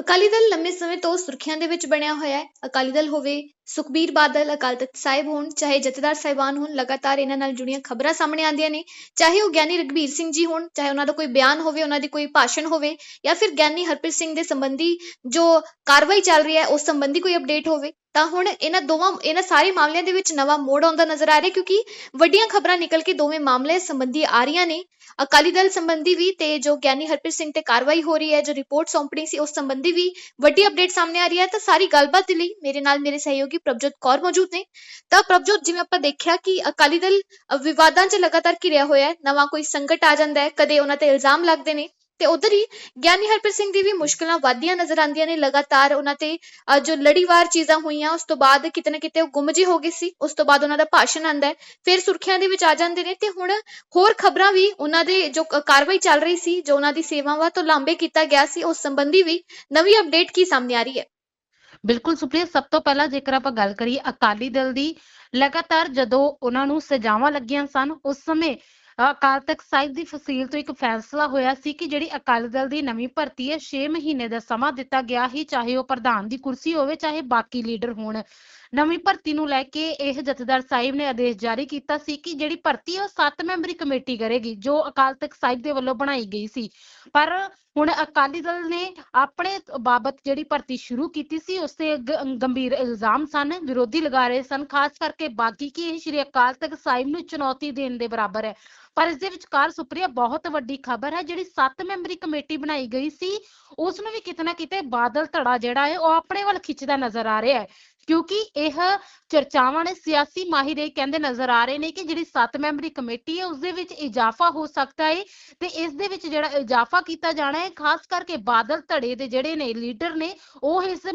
ਅਕਾਲੀ ਦਲ ਲੰਮੇ ਸਮੇਂ ਤੋਂ ਸੁਰਖੀਆਂ ਦੇ ਵਿੱਚ ਬਣਿਆ ਹੋਇਆ ਹੈ। ਅਕਾਲੀ ਦਲ ਹੋਵੇ, ਸੁਖਬੀਰ ਬਾਦਲ, ਅਕਾਲ ਤਖਤ ਸਾਹਿਬ ਹੋਣ, ਚਾਹੇ ਜਥੇਦਾਰ ਸਾਹਿਬਾਨ ਹੋਣ, ਲਗਾਤਾਰ ਇਹਨਾਂ ਨਾਲ ਜੁੜੀਆਂ ਖਬਰਾਂ ਸਾਹਮਣੇ ਆਉਂਦੀਆਂ ਨੇ, ਚਾਹੇ ਉਹ ਗਿਆਨੀ ਰਗਵੀਰ ਸਿੰਘ ਜੀ ਹੋਣ, ਚਾਹੇ ਉਹਨਾਂ ਦਾ ਕੋਈ ਬਿਆਨ ਹੋਵੇ, ਉਹਨਾਂ ਦੀ ਕੋਈ ਭਾਸ਼ਣ ਹੋਵੇ, ਜਾਂ ਫਿਰ ਗਿਆਨੀ ਹਰਪ੍ਰੀਤ ਸਿੰਘ ਦੇ ਸੰਬੰਧੀ ਜੋ ਕਾਰਵਾਈ ਚੱਲ ਰਹੀ ਹੈ, ਉਸ ਸੰਬੰਧੀ ਕੋਈ ਅਪਡੇਟ ਹੋਵੇ। ਤਾਂ ਹੁਣ ਇਹਨਾਂ ਦੋਵਾਂ, ਇਹਨਾਂ ਸਾਰੇ ਮਾਮਲਿਆਂ ਦੇ ਵਿੱਚ ਨਵਾਂ ਮੋੜ ਆਉਂਦਾ ਨਜ਼ਰ ਆ ਰਿਹਾ ਕਿਉਂਕਿ ਵੱਡੀਆਂ ਖਬਰਾਂ ਨਿਕਲ ਕੇ ਦੋਵੇਂ ਮਾਮਲੇ ਸੰਬੰਧੀ ਆ ਰਹੀਆਂ ਨੇ। ਅਕਾਲੀ ਦਲ ਸੰਬੰਧੀ ਵੀ ਤੇ ਜੋ ਗਿਆਨੀ ਹਰਪ੍ਰੀਤ ਸਿੰਘ ਤੇ ਕਾਰਵਾਈ ਹੋ ਰਹੀ ਹੈ, ਜੋ ਰਿਪੋਰਟ ਸੌਂਪਣੀ ਸੀ, ਉਸ ਸੰਬੰਧੀ ਵੀ ਵੱਡੀ ਅਪਡੇਟ ਸਾਹਮਣੇ ਆ ਰਹੀ ਹੈ। ਤਾਂ ਸਾਰੀ ਗੱਲਬਾਤ ਦੇ ਲਈ ਮੇਰੇ ਨਾਲ ਮੇਰੇ ਸਹਿਯੋਗੀ ਪ੍ਰਭਜੋਤ ਕੌਰ ਮੌਜੂਦ ਨੇ। ਤਾਂ ਪ੍ਰਭਜੋਤ, ਜਿਵੇਂ ਆਪਾਂ ਦੇਖਿਆ ਕਿ ਅਕਾਲੀ ਦਲ ਵਿਵਾਦਾਂ 'ਚ ਲਗਾਤਾਰ ਘਿਰਿਆ ਹੋਇਆ ਹੈ, ਨਵਾਂ ਕੋਈ ਸੰਕਟ ਆ ਜਾਂਦਾ ਹੈ, ਕਦੇ ਉਹਨਾਂ ਤੇ ਇਲਜ਼ਾਮ ਲੱਗਦੇ ਨੇ। ਤੇ ਉਧਰ ਹੀ ਗਿਆਨੀ ਹਰਪ੍ਰੀਤ ਸਿੰਘ ਦੀ ਵੀ ਮੁਸ਼ਕਲਾਂ ਵਧਦੀਆਂ ਨਜ਼ਰ ਆਉਂਦੀਆਂ ਨੇ ਲਗਾਤਾਰ ਉਹਨਾਂ ਤੇ ਜੋ ਲੜੀਵਾਰ ਚੀਜ਼ਾਂ ਹੋਈਆਂ, ਉਸ ਤੋਂ ਬਾਅਦ ਕਿਤੇ ਨਾ ਕਿਤੇ ਉਹ ਗੁੰਮ ਜਿਹੇ ਹੋ ਗਏ ਸੀ, ਉਸ ਤੋਂ ਬਾਅਦ ਉਹਨਾਂ ਦਾ ਭਾਸ਼ਣ ਆਂਦਾ ਹੈ, ਫਿਰ ਸੁਰਖੀਆਂ ਦੇ ਵਿੱਚ ਆ ਜਾਂਦੇ ਨੇ ਤੇ ਹੁਣ ਹੋਰ ਖਬਰਾਂ ਵੀ ਉਹਨਾਂ ਦੇ ਜੋ ਕਾਰਵਾਈ ਚੱਲ ਰਹੀ ਸੀ, ਜੋ ਉਹਨਾਂ ਦੀ ਸੇਵਾਵਾਂ ਤੋਂ ਲਾਂਬੇ ਕੀਤਾ ਗਿਆ ਸੀ, ਉਸ ਸੰਬੰਧੀ ਵੀ ਨਵੀਂ ਅਪਡੇਟ ਕੀ ਸਾਹਮਣੇ ਆ ਰਹੀ ਹੈ। ਬਿਲਕੁਲ ਸੁਪਰੀਆ, ਸਭ ਤੋਂ ਪਹਿਲਾਂ ਜੇਕਰ ਆਪਾਂ ਗੱਲ ਕਰੀਏ ਅਕਾਲੀ ਦਲ ਦੀ, ਲਗਾਤਾਰ ਜਦੋਂ ਉਹਨਾਂ ਨੂੰ ਸਜ਼ਾਵਾਂ ਲੱਗੀਆਂ ਸਨ, ਉਸ ਸਮੇਂ ਅਕਾਲ ਤਖਤ ਸਾਹਿਬ ਦੀ ਫਸੀਲ ਤੋਂ ਇੱਕ ਫੈਸਲਾ ਹੋਇਆ ਸੀ ਕਿ ਜਿਹੜੀ ਅਕਾਲੀ ਦਲ ਦੀ ਨਵੀਂ ਭਰਤੀ ਹੈ 6 ਮਹੀਨੇ ਦਾ ਸਮਾਂ ਦਿੱਤਾ ਗਿਆ ਹੀ ਚਾਹੇ ਉਹ ਪ੍ਰਧਾਨ ਦੀ ਕੁਰਸੀ ਹੋਵੇ, ਚਾਹੇ ਬਾਕੀ ਲੀਡਰ ਹੋਣ। ਨਵੀਂ ਭਰਤੀ ਨੂੰ ਲੈ ਕੇ ਇਹ ਜਥੇਦਾਰ ਸਾਹਿਬ ਨੇ ਆਦੇਸ਼ ਜਾਰੀ ਕੀਤਾ ਸੀ ਕਿ ਜਿਹੜੀ ਭਰਤੀ ਉਹ 7 ਮੈਂਬਰੀ ਕਮੇਟੀ ਕਰੇਗੀ, ਜੋ ਅਕਾਲ ਤਖਤ ਸਾਹਿਬ ਦੇ ਵੱਲੋਂ ਬਣਾਈ ਗਈ ਸੀ। ਪਰ ਹੁਣ ਅਕਾਲੀ ਦਲ ਨੇ ਆਪਣੇ ਬਾਬਤ ਜਿਹੜੀ ਭਰਤੀ ਸ਼ੁਰੂ ਕੀਤੀ ਸੀ ਉਸ ਤੇ ਗੰਭੀਰ ਇਲਜ਼ਾਮ ਸਨ, ਵਿਰੋਧੀ ਲਗਾ ਰਹੇ ਸਨ, ਖਾਸ ਕਰਕੇ ਬਾਗੀ ਕਿ ਇਹ ਸ਼੍ਰੀ ਅਕਾਲ ਤਖਤ ਸਾਹਿਬ ਨੂੰ ਚੁਣੌਤੀ ਦੇਣ ਦੇ ਬਰਾਬਰ ਹੈ। ਪਰ ਇਸ ਦੇ ਵਿਚਕਾਰ ਸੁਪਰੀਆ ਬਹੁਤ ਵੱਡੀ ਖਬਰ ਹੈ, ਜਿਹੜੀ 7 ਮੈਂਬਰੀ ਕਮੇਟੀ ਬਣਾਈ ਗਈ ਸੀ ਉਸ ਨੂੰ ਵੀ ਕਿਤੇ ਨਾ ਕਿਤੇ ਬਾਦਲ ਧੜਾ ਜਿਹੜਾ ਹੈ, ਉਹ ਆਪਣੇ ਵੱਲ ਖਿੱਚਦਾ ਨਜ਼ਰ ਆ ਰਿਹਾ ਹੈ। ਕਿਉਂਕਿ ਇਹ ਚਰਚਾਵਾਂ ਨੇ ਸਿਆਸੀ ਮਾਹਿਰ ਇਹ ਕਹਿੰਦੇ ਨਜ਼ਰ ਆ ਰਹੇ ਨੇ ਕਿ ਜਿਹੜੀ 7 ਮੈਂਬਰੀ ਕਮੇਟੀ ਹੈ ਉਸ ਦੇ ਵਿੱਚ ਇਜ਼ਾਫਾ ਹੋ ਸਕਦਾ ਹੈ ਤੇ ਇਸ ਦੇ ਵਿੱਚ ਜਿਹੜਾ ਇਜ਼ਾਫਾ ਕੀਤਾ ਜਾਣਾ ਹੈ ਖਾਸ ਕਰਕੇ ਬਾਦਲ ਧੜੇ ਦੇ ਜਿਹੜੇ ਨੇ ਲੀਡਰ ਨੇ, ਉਹ ਇਸ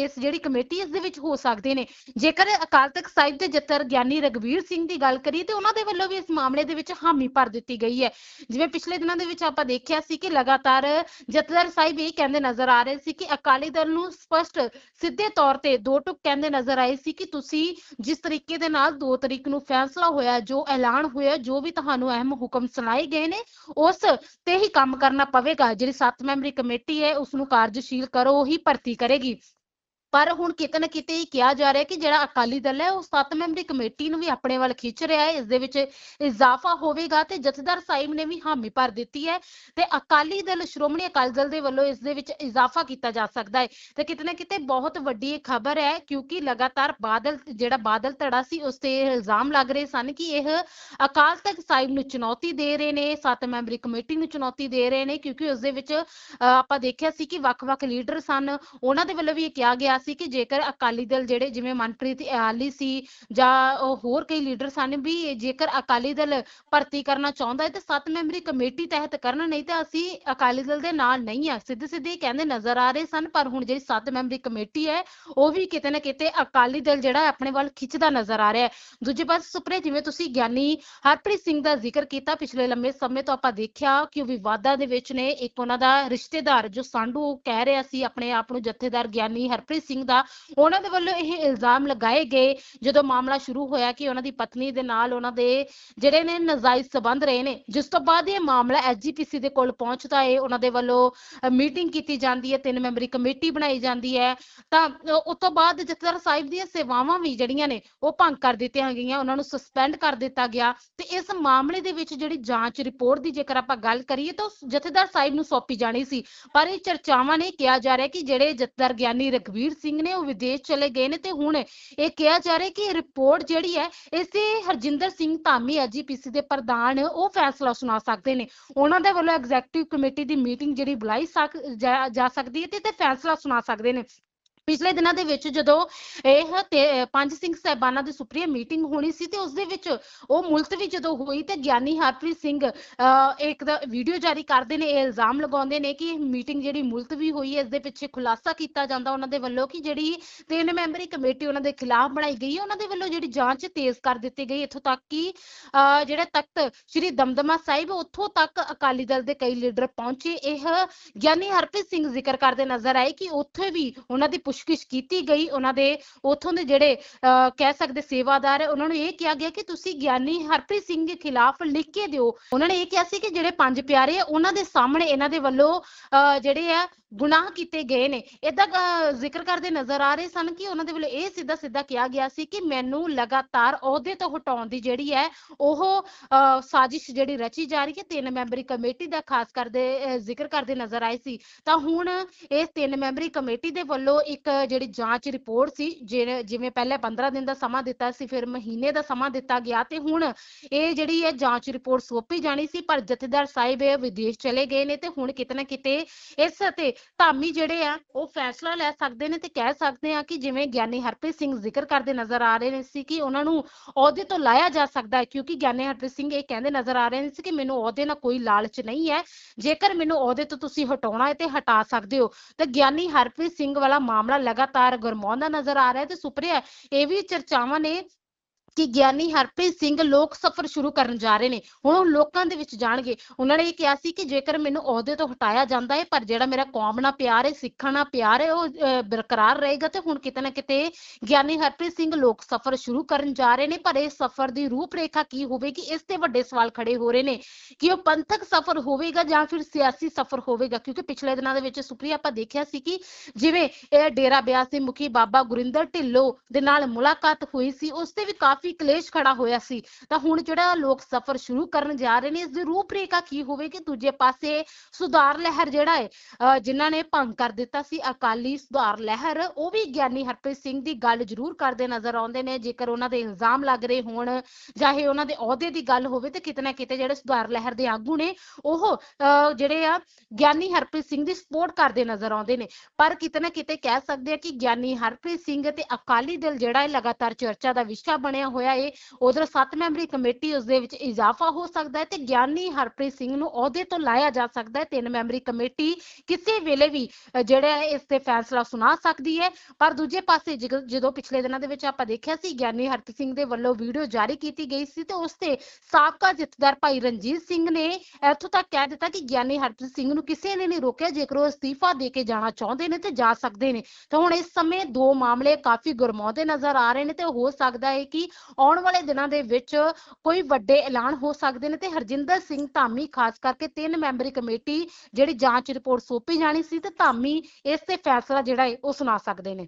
ਇਸ ਜਿਹੜੀ ਕਮੇਟੀ ਇਸ ਦੇ ਵਿੱਚ ਹੋ ਸਕਦੇ ਨੇ। ਜੇਕਰ ਅਕਾਲ ਤਖਤ ਸਾਹਿਬ ਦੇ ਜੱਤਰ ਗਿਆਨੀ ਰਗਵੀਰ ਸਿੰਘ ਦੀ ਗੱਲ ਕਰੀਏ ਤੇ ਉਹਨਾਂ ਦੇ ਵੱਲੋਂ ਵੀ ਇਸ ਮਾਮਲੇ ਦੇ ਵਿੱਚ ਹਾਮੀ ਭਰ ਦਿੱਤੀ ਗਈ ਹੈ। ਜਿਵੇਂ ਪਿਛਲੇ ਦਿਨਾਂ ਦੇ ਵਿੱਚ ਆਪਾਂ ਦੇਖਿਆ ਸੀ ਕਿ ਲਗਾਤਾਰ ਜਥੇਦਾਰ ਸਾਹਿਬ ਇਹ ਕਹਿੰਦੇ ਨਜ਼ਰ ਆ ਰਹੇ ਸੀ ਕਿ ਅਕਾਲੀ ਦਲ ਨੂੰ ਸਪਸ਼ਟ ਸਿੱਧੇ ਤੌਰ ਤੇ ਦੋ ਟੁਕ ਕਹਿੰਦੇ ਨਜ਼ਰ ਆਏ ਸੀ ਕਿ ਤੁਸੀਂ ਜਿਸ ਤਰੀਕੇ ਦੇ ਨਾਲ 2 ਤਰੀਕ ਨੂੰ ਫੈਸਲਾ ਹੋਇਆ, ਜੋ ਐਲਾਨ ਹੋਇਆ, ਜੋ ਵੀ ਤੁਹਾਨੂੰ ਅਹਿਮ ਹੁਕਮ ਸੁਣਾਏ ਗਏ ਨੇ, ਉਸ ਤੇ ਹੀ ਕੰਮ ਕਰਨਾ ਪਵੇਗਾ। ਜਿਹੜੀ 7 ਮੈਂਬਰੀ ਕਮੇਟੀ ਹੈ ਉਸ ਨੂੰ ਕਾਰਜਸ਼ੀਲ ਕਰੋ, ਉਹੀ ਭਰਤੀ ਕਰੇਗੀ। ਪਰ ਹੁਣ ਕਿਤੇ ਨਾ ਕਿਤੇ ਇਹ ਕਿਹਾ ਜਾ ਰਿਹਾ ਕਿ ਜਿਹੜਾ ਅਕਾਲੀ ਦਲ ਹੈ ਉਹ 7 ਮੈਂਬਰੀ ਕਮੇਟੀ ਨੂੰ ਵੀ ਆਪਣੇ ਵੱਲ ਖਿੱਚ ਰਿਹਾ ਹੈ, ਇਸ ਦੇ ਵਿੱਚ ਇਜ਼ਾਫਾ ਹੋਵੇਗਾ ਤੇ ਜਥੇਦਾਰ ਸਾਹਿਬ ਨੇ ਵੀ ਹਾਮੀ ਭਰ ਦਿੱਤੀ ਹੈ ਤੇ ਅਕਾਲੀ ਦਲ, ਸ਼੍ਰੋਮਣੀ ਅਕਾਲੀ ਦਲ ਦੇ ਵੱਲੋਂ ਇਸ ਦੇ ਵਿੱਚ ਇਜ਼ਾਫਾ ਕੀਤਾ ਜਾ ਸਕਦਾ ਹੈ। ਤੇ ਕਿਤੇ ਨਾ ਕਿਤੇ ਬਹੁਤ ਵੱਡੀ ਇਹ ਖਬਰ ਹੈ ਕਿਉਂਕਿ ਲਗਾਤਾਰ ਬਾਦਲ, ਜਿਹੜਾ ਬਾਦਲ ਧੜਾ ਸੀ, ਉਸ ਤੇ ਇਹ ਇਲਜ਼ਾਮ ਲੱਗ ਰਹੇ ਸਨ ਕਿ ਇਹ ਅਕਾਲ ਤਖਤ ਸਾਹਿਬ ਨੂੰ ਚੁਣੌਤੀ ਦੇ ਰਹੇ ਨੇ 7 ਮੈਂਬਰੀ ਕਮੇਟੀ ਨੂੰ ਚੁਣੌਤੀ ਦੇ ਰਹੇ ਨੇ ਕਿਉਂਕਿ ਉਸ ਦੇ ਵਿੱਚ ਆਪਾਂ ਦੇਖਿਆ ਸੀ ਕਿ ਵੱਖ-ਵੱਖ ਲੀਡਰ ਸਨ। ਉਹਨਾਂ ਦੇ ਵੱਲੋਂ ਵੀ ਇਹ ਕਿਹਾ ਗਿਆ ਸੀ ਕਿ ਜੇਕਰ ਅਕਾਲੀ ਦਲ ਜਿਹੜੇ ਜਿਵੇਂ ਮਨਪ੍ਰੀਤ ਇਆਲੀ ਸੀ ਜਾਂ ਹੋਰ ਕਈ ਲੀਡਰ ਸਨ ਵੀ ਜੇਕਰ ਅਕਾਲੀ ਦਲ ਭਰਤੀ ਕਰਨਾ ਚਾਹੁੰਦਾ ਹੈ ਤੇ 7 ਮੈਂਬਰੀ ਕਮੇਟੀ ਤਹਿਤ ਕਰਨ, ਨਹੀਂ ਤਾਂ ਅਸੀਂ ਅਕਾਲੀ ਦਲ ਦੇ ਨਾਲ ਨਹੀਂ ਆ ਸਿੱਧੇ ਸਿੱਧੇ ਕਹਿੰਦੇ ਨਜ਼ਰ ਆ ਰਹੇ ਸਨ, ਪਰ ਹੁਣ ਜਿਹੜੀ 7 ਮੈਂਬਰੀ ਕਮੇਟੀ ਹੈ, ਉਹ ਵੀ ਕਿਤੇ ਨਾ ਕਿਤੇ ਅਕਾਲੀ ਦਲ ਜਿਹੜਾ ਆਪਣੇ ਵੱਲ ਖਿੱਚਦਾ ਨਜ਼ਰ ਆ ਰਿਹਾ ਹੈ। ਦੂਜੇ ਪਾਸੇ ਸੁਪਰੇ ਜਿਵੇਂ ਤੁਸੀਂ ਗਿਆਨੀ ਹਰਪ੍ਰੀਤ ਸਿੰਘ ਦਾ ਜ਼ਿਕਰ ਕੀਤਾ ਪਿਛਲੇ ਲੰਮੇ ਸਮੇਂ ਤੋਂ ਆਪਾਂ ਦੇਖਿਆ ਕਿ ਉਹ ਵਿਵਾਦਾਂ ਦੇ ਵਿੱਚ ਨੇ। ਇੱਕ ਉਹਨਾਂ ਦਾ ਰਿਸ਼ਤੇਦਾਰ ਜੋ ਸੰਧੂ ਕਹਿ ਰਿਹਾ ਸੀ, ਆਪਣੇ ਆਪ ਨੂੰ ਜਥੇਦਾਰ ਗਿਆਨੀ ਹਰਪ੍ਰੀਤ ਸਿੰਘ ਦਾ, ਉਹਨਾਂ ਦੇ ਵੱਲੋਂ ਇਹ ਇਲਜ਼ਾਮ ਲਗਾਏ ਗਏ ਜਦੋਂ ਮਾਮਲਾ ਸ਼ੁਰੂ ਹੋਇਆ ਕਿ ਉਹਨਾਂ ਦੀ ਪਤਨੀ ਦੇ ਨਾਲ ਉਹਨਾਂ ਦੇ ਜਿਹੜੇ ਨੇ ਨਾਜਾਇਜ਼ ਸਬੰਧ ਰਹੇ ਨੇ, ਜਿਸ ਤੋਂ ਬਾਅਦ ਇਹ ਮਾਮਲਾ ਐਸਜੀਪੀਸੀ ਦੇ ਕੋਲ ਪਹੁੰਚਦਾ ਹੈ, ਉਹਨਾਂ ਦੇ ਵੱਲੋਂ ਮੀਟਿੰਗ ਕੀਤੀ ਜਾਂਦੀ ਹੈ, ਤਿੰਨ ਮੈਂਬਰੀ ਕਮੇਟੀ ਬਣਾਈ ਜਾਂਦੀ ਹੈ, ਤਾਂ ਉਸ ਤੋਂ ਬਾਅਦ ਜਥੇਦਾਰ ਸਾਹਿਬ ਦੀਆਂ ਸੇਵਾਵਾਂ ਵੀ ਜਿਹੜੀਆਂ ਨੇ, ਉਹ ਭੰਗ ਕਰ ਦਿੱਤੀਆਂ ਗਈਆਂ, ਉਹਨਾਂ ਨੂੰ ਸਸਪੈਂਡ ਕਰ ਦਿੱਤਾ ਗਿਆ, ਤੇ ਇਸ ਮਾਮਲੇ ਦੇ ਵਿੱਚ ਜਿਹੜੀ ਜਾਂਚ ਰਿਪੋਰਟ ਦੀ ਜੇਕਰ ਆਪਾਂ ਗੱਲ ਕਰੀਏ ਤਾਂ ਜਥੇਦਾਰ ਸਾਹਿਬ ਨੂੰ ਸੌਂਪੀ ਜਾਣੀ ਸੀ, ਪਰ ਇਹ ਚਰਚਾਵਾਂ ਨੇ ਕਿਹਾ ਜਾ ਰਿਹਾ ਕਿ ਜਿਹੜੇ ਜਥੇਦਾਰ ਗਿਆਨੀ ਰਗਵੀਰ ਸਿੰਘ ਨੇ ਉਹ ਵਿਦੇਸ਼ ਚਲੇ ਗਏ ਨੇ ਤੇ ਹੁਣ ਇਹ ਕਿਹਾ ਜਾ ਰਿਹਾ ਕਿ ਰਿਪੋਰਟ ਜਿਹੜੀ ਹੈ, ਇਸੇ ਹਰਜਿੰਦਰ ਸਿੰਘ ਧਾਮੀ ਐਜੀਪੀਸੀ ਦੇ ਪ੍ਰਧਾਨ, ਉਹ ਫੈਸਲਾ ਸੁਣਾ ਸਕਦੇ ਨੇ। ਉਹਨਾਂ ਦੇ ਵੱਲੋਂ ਐਗਜ਼ੈਕਟਿਵ ਕਮੇਟੀ ਦੀ ਮੀਟਿੰਗ ਜਿਹੜੀ ਬੁਲਾਈ ਜਾ ਸਕਦੀ ਹੈ ਤੇ ਫੈਸਲਾ ਸੁਣਾ ਸਕਦੇ ਨੇ। ਪਿਛਲੇ ਦਿਨਾਂ ਦੇ ਵਿੱਚ ਜਦੋਂ ਇਹ ਤੇ ਪੰਜ ਸਿੰਘ ਸਾਹਿਬਾਨਾਂ ਦੀ ਸੁਪਰੀਮ ਮੀਟਿੰਗ ਹੋਣੀ ਸੀ ਤੇ ਉਸ ਦੇ ਵਿੱਚ ਉਹ ਮੁਲਤਵੀ ਜਦੋਂ ਹੋਈ ਤੇ ਗਿਆਨੀ ਹਰਪ੍ਰੀਤ ਸਿੰਘ ਇੱਕ ਦਾ ਵੀਡੀਓ ਜਾਰੀ ਕਰਦੇ ਨੇ ਇਹ ਇਲਜ਼ਾਮ ਲਗਾਉਂਦੇ ਨੇ ਕਿ ਮੀਟਿੰਗ ਜਿਹੜੀ ਮੁਲਤਵੀ ਹੋਈ ਹੈ ਇਸ ਦੇ ਪਿੱਛੇ ਖੁਲਾਸਾ ਕੀਤਾ ਜਾਂਦਾ ਉਹਨਾਂ ਦੇ ਵੱਲੋਂ ਕਿ ਜਿਹੜੀ ਤਿੰਨ ਮੈਂਬਰੀ ਕਮੇਟੀ ਉਹਨਾਂ ਦੇ ਖਿਲਾਫ ਬਣਾਈ ਗਈ ਹੈ ਉਹਨਾਂ ਦੇ ਵੱਲੋਂ ਜਿਹੜੀ ਜਾਂਚ ਤੇਜ਼ ਕਰ ਦਿੱਤੀ ਗਈ ਇੱਥੋਂ ਤੱਕ ਕਿ ਅਹ, ਜਿਹੜੇ ਤਖਤ ਸ੍ਰੀ ਦਮਦਮਾ ਸਾਹਿਬ ਉੱਥੋਂ ਤੱਕ ਅਕਾਲੀ ਦਲ ਦੇ ਕਈ ਲੀਡਰ ਪਹੁੰਚੇ। ਇਹ ਗਿਆਨੀ ਹਰਪ੍ਰੀਤ ਸਿੰਘ ਜ਼ਿਕਰ ਕਰਦੇ ਨਜ਼ਰ ਆਏ ਕਿ ਉੱਥੇ ਵੀ ਉਹਨਾਂ ਦੀ ਪੁੱਛਗਿੱਛ ਕੀਤੀ ਗਈ ਉਹਨਾਂ ਦੇ ਉੱਥੋਂ ਦੇ ਜਿਹੜੇ ਅਹ, ਕਹਿ ਸਕਦੇ ਸੇਵਾਦਾਰ ਹੈ ਉਹਨਾਂ ਨੂੰ ਇਹ ਕਿਹਾ ਗਿਆ ਕਿ ਤੁਸੀਂ ਗਿਆਨੀ ਹਰਪ੍ਰੀਤ ਸਿੰਘ ਦੇ ਖਿਲਾਫ ਲਿਖ ਕੇ ਦਿਓ। ਉਹਨਾਂ ਨੇ ਇਹ ਕਿਹਾ ਸੀ ਕਿ ਜਿਹੜੇ ਪੰਜ ਪਿਆਰੇ ਆ ਉਹਨਾਂ ਦੇ ਸਾਹਮਣੇ ਇਹਨਾਂ ਦੇ ਵੱਲੋਂ ਅਹ, ਜਿਹੜੇ ਆ ਗੁਨਾਹ ਕੀਤੇ ਗਏ ਨੇ। ਇਦਾਂ ਜ਼ਿਕਰ ਕਰਦੇ ਨਜ਼ਰ ਆ ਰਹੇ ਸਨ ਕਿ ਉਹਨਾਂ ਦੇ ਵੱਲੋਂ ਇਹ ਸਿੱਧਾ ਸਿੱਧਾ ਕਿਹਾ ਗਿਆ ਸੀ ਕਿ ਮੈਨੂੰ ਲਗਾਤਾਰ ਅਹੁਦੇ ਤੋਂ ਹਟਾਉਣ ਦੀ ਜਿਹੜੀ ਹੈ, ਉਹ ਸਾਜ਼ਿਸ਼ ਜਿਹੜੀ ਰਚੀ ਜਾ ਰਹੀ ਹੈ, ਤਿੰਨ ਮੈਂਬਰੀ ਕਮੇਟੀ ਦਾ ਖਾਸ ਕਰਦੇ ਜ਼ਿਕਰ ਕਰਦੇ ਨਜ਼ਰ ਆਏ ਸੀ। ਤਾਂ ਹੁਣ ਇਸ ਤਿੰਨ ਮੈਂਬਰੀ ਕਮੇਟੀ ਦੇ ਵੱਲੋਂ ਇੱਕ ਜਿਹੜੀ ਜਾਂਚ ਰਿਪੋਰਟ ਸੀ ਜਿਹੜੇ- ਜਿਵੇਂ ਪਹਿਲੇ 15 ਦਿਨ ਦਾ ਸਮਾਂ ਦਿੱਤਾ ਸੀ, ਫਿਰ ਮਹੀਨੇ ਦਾ ਸਮਾਂ ਦਿੱਤਾ ਗਿਆ ਤੇ ਹੁਣ ਇਹ ਜਿਹੜੀ ਹੈ ਜਾਂਚ ਰਿਪੋਰਟ ਸੌਂਪੀ ਜਾਣੀ ਸੀ, ਪਰ ਜਥੇਦਾਰ ਸਾਹਿਬ ਵਿਦੇਸ਼ ਚਲੇ ਗਏ ਨੇ ਤੇ ਹੁਣ ਕਿਤੇ ਨਾ ਕਿਤੇ ਇਸ ਤੇ ਧਾਮੀ ਜਿਹੜੇ ਆ, ਉਹ ਫੈਸਲਾ ਲੈ ਸਕਦੇ ਨੇ ਤੇ ਕਹਿ ਸਕਦੇ ਆ ਕਿ ਜਿਵੇਂ ਗਿਆਨੀ ਹਰਪ੍ਰੀਤ ਸਿੰਘ ਜ਼ਿਕਰ ਕਰਦੇ ਨਜ਼ਰ ਆ ਰਹੇ ਨੇ ਸੀ ਕਿ ਉਹਨਾਂ ਨੂੰ ਅਹੁਦੇ ਤੋਂ ਲਾਇਆ ਜਾ ਸਕਦਾ ਹੈ, ਕਿਉਂਕਿ ਗਿਆਨੀ ਹਰਪ੍ਰੀਤ ਸਿੰਘ ਇਹ ਕਹਿੰਦੇ ਨਜ਼ਰ ਆ ਰਹੇ ਨੇ ਸੀ ਕਿ ਮੈਨੂੰ ਅਹੁਦੇ ਨਾਲ ਕੋਈ ਲਾਲਚ ਨਹੀਂ ਹੈ, ਜੇਕਰ ਮੈਨੂੰ ਅਹੁਦੇ ਤੋਂ ਤੁਸੀਂ ਹਟਾਉਣਾ ਹੈ ਤੇ ਹਟਾ ਸਕਦੇ ਹੋ। ਤੇ ਗਿਆਨੀ ਹਰਪ੍ਰੀਤ ਸਿੰਘ ਵਾਲਾ ਮਾਮਲਾ ਲਗਾਤਾਰ ਗਰਮਾਉਂਦਾ ਨਜ਼ਰ ਆ ਰਿਹਾ ਹੈ ਤੇ ਸੁਪਰਿਆ, ਇਹ ਵੀ ਚਰਚਾਵਾਂ ਨੇ ਕਿ ਗਿਆਨੀ ਹਰਪ੍ਰੀਤ ਸਿੰਘ ਲੋਕ ਸਫ਼ਰ ਸ਼ੁਰੂ ਕਰਨ ਜਾ ਰਹੇ ਨੇ। ਹੁਣ ਉਹ ਲੋਕਾਂ ਦੇ ਵਿੱਚ ਜਾਣਗੇ। ਉਹਨਾਂ ਨੇ ਇਹ ਕਿਹਾ ਸੀ ਕਿ ਜੇਕਰ ਮੈਨੂੰ ਅਹੁਦੇ ਤੋਂ ਹਟਾਇਆ ਜਾਂਦਾ ਹੈ, ਪਰ ਜਿਹੜਾ ਮੇਰਾ ਕੌਮ ਨਾਲ ਪਿਆਰ ਹੈ, ਸਿੱਖਾਂ ਨਾਲ ਪਿਆਰ ਹੈ, ਉਹ ਬਰਕਰਾਰ ਰਹੇਗਾ ਤੇ ਹੁਣ ਕਿਤੇ ਨਾ ਕਿਤੇ ਗਿਆਨੀ ਹਰਪ੍ਰੀਤ ਸਿੰਘ ਲੋਕ ਸਫ਼ਰ ਸ਼ੁਰੂ ਕਰਨ ਜਾ ਰਹੇ ਨੇ। ਪਰ ਇਸ ਸਫ਼ਰ ਦੀ ਰੂਪਰੇਖਾ ਕੀ ਹੋਵੇਗੀ? ਇਸ ਤੇ ਵੱਡੇ ਸਵਾਲ ਖੜੇ ਹੋ ਰਹੇ ਨੇ ਕਿ ਉਹ ਪੰਥਕ ਸਫ਼ਰ ਹੋਵੇਗਾ ਜਾਂ ਫਿਰ ਸਿਆਸੀ ਸਫ਼ਰ ਹੋਵੇਗਾ? ਕਿਉਂਕਿ ਪਿਛਲੇ ਦਿਨਾਂ ਦੇ ਵਿੱਚ ਸੁਪਰੀਆ ਆਪਾਂ ਦੇਖਿਆ ਸੀ ਕਿ ਜਿਵੇਂ ਇਹ ਡੇਰਾ ਬਿਆਸ ਦੇ ਮੁਖੀ ਬਾਬਾ ਗੁਰਿੰਦਰ ਢਿੱਲੋਂ ਦੇ ਨਾਲ ਮੁਲਾਕਾਤ ਹੋਈ ਸੀ, ਉਸ ਤੇ ਵੀ ਕਾਫੀ ਕਲੇਸ਼ ਖੜਾ ਹੋਇਆ ਸੀ। ਤਾਂ ਹੁਣ ਜਿਹੜਾ ਲੋਕ ਸਫ਼ਰ ਸ਼ੁਰੂ ਕਰਨ ਜਾ ਰਹੇ ਨੇ, ਇਸ ਦੀ ਰੂਪਰੇਖਾ ਕੀ ਹੋਵੇਗੀ? ਦੂਜੇ ਪਾਸੇ ਸੁਧਾਰ ਲਹਿਰ ਜਿਹੜਾ ਹੈ ਜਿਨ੍ਹਾਂ ਨੇ ਭੰਗ ਕਰ ਦਿੱਤਾ ਸੀ ਅਕਾਲੀ ਸੁਧਾਰ ਲਹਿਰ, ਉਹ ਵੀ ਗਿਆਨੀ ਹਰਪ੍ਰੀਤ ਸਿੰਘ ਦੀ ਗੱਲ ਜ਼ਰੂਰ ਕਰਦੇ ਨਜ਼ਰ ਆਉਂਦੇ ਨੇ। ਜੇਕਰ ਉਹਨਾਂ ਦੇ ਇਲਜ਼ਾਮ ਲੱਗ ਰਹੇ ਹੋਣ, ਚਾਹੇ ਉਹਨਾਂ ਦੇ ਅਹੁਦੇ ਦੀ ਗੱਲ ਹੋਵੇ, ਤੇ ਕਿਤੇ ਨਾ ਕਿਤੇ ਜਿਹੜੇ ਸੁਧਾਰ ਲਹਿਰ ਦੇ ਆਗੂ ਨੇ, ਉਹ, ਅਹ ਜਿਹੜੇ ਆ ਗਿਆਨੀ ਹਰਪ੍ਰੀਤ ਸਿੰਘ ਦੀ ਸਪੋਰਟ ਕਰਦੇ ਨਜ਼ਰ ਆਉਂਦੇ ਨੇ। ਪਰ ਕਿਤੇ ਨਾ ਕਿਤੇ ਕਹਿ ਸਕਦੇ ਆ ਕਿ ਗਿਆਨੀ ਹਰਪ੍ਰੀਤ ਸਿੰਘ ਤੇ ਅਕਾਲੀ ਦਲ ਜਿਹੜਾ ਹੈ ਲਗਾਤਾਰ ਚਰਚਾ ਦਾ ਵਿਸ਼ਾ ਬਣਿਆ ਹੋਇਆ ਹੈ ਉਧਰ ਸੱਤ ਮੈਂਬਰੀ ਕਮੇਟੀ ਉਸ ਦੇ ਵਿੱਚ ਇਜ਼ਾਫਾ ਹੋ ਸਕਦਾ ਹੈ ਤੇ ਗਿਆਨੀ ਹਰਪ੍ਰੀਤ ਸਿੰਘ ਨੂੰ ਅਹੁਦੇ ਤੋਂ ਲਾਇਆ ਜਾ ਸਕਦਾ ਹੈ। ਤਿੰਨ ਮੈਂਬਰੀ ਕਮੇਟੀ ਕਿਸੇ ਵੇਲੇ ਵੀ ਜਿਹੜਾ ਇਸ ਤੇ ਫੈਸਲਾ ਸੁਣਾ ਸਕਦੀ ਹੈ। ਪਰ ਦੂਜੇ ਪਾਸੇ ਜਦੋਂ ਪਿਛਲੇ ਦਿਨਾਂ ਦੇ ਵਿੱਚ ਆਪਾਂ ਦੇਖਿਆ ਸੀ, ਗਿਆਨੀ ਹਰਪ੍ਰੀਤ ਸਿੰਘ ਦੇ ਵੱਲੋਂ ਵੀਡੀਓ ਜਾਰੀ ਕੀਤੀ ਗਈ ਸੀ ਤੇ ਉਸ ਤੇ ਸਾਬਕਾ ਜਥੇਦਾਰ ਭਾਈ ਰਣਜੀਤ ਸਿੰਘ ਨੇ ਇੱਥੋਂ ਤੱਕ ਕਹਿ ਦਿੱਤਾ ਕਿ ਗਿਆਨੀ ਹਰਪ੍ਰੀਤ ਸਿੰਘ ਨੂੰ ਕਿਸੇ ਨੇ ਨਹੀਂ ਰੋਕਿਆ, ਜੇਕਰ ਉਹ ਅਸਤੀਫਾ ਦੇ ਕੇ ਜਾਣਾ ਚਾਹੁੰਦੇ ਨੇ ਤੇ ਜਾ ਸਕਦੇ ਨੇ। ਤਾਂ ਹੁਣ ਇਸ ਸਮੇਂ ਦੋ ਮਾਮਲੇ ਕਾਫੀ ਗਰਮਾਉਂਦੇ ਨਜ਼ਰ ਆ ਰਹੇ ਨੇ ਤੇ ਹੋ ਸਕਦਾ ਹੈ ਕਿ ਆਉਣ ਵਾਲੇ ਦਿਨਾਂ ਦੇ ਵਿੱਚ ਕੋਈ ਵੱਡੇ ਐਲਾਨ ਹੋ ਸਕਦੇ ਨੇ ਤੇ ਹਰਜਿੰਦਰ ਸਿੰਘ ਧਾਮੀ, ਖਾਸ ਕਰਕੇ ਤਿੰਨ ਮੈਂਬਰੀ ਕਮੇਟੀ ਜਿਹੜੀ ਜਾਂਚ ਰਿਪੋਰਟ ਸੌਂਪੀ ਜਾਣੀ ਸੀ ਤੇ ਧਾਮੀ ਇਸ ਤੇ ਫੈਸਲਾ ਜਿਹੜਾ ਹੈ ਉਹ ਸੁਣਾ ਸਕਦੇ ਨੇ।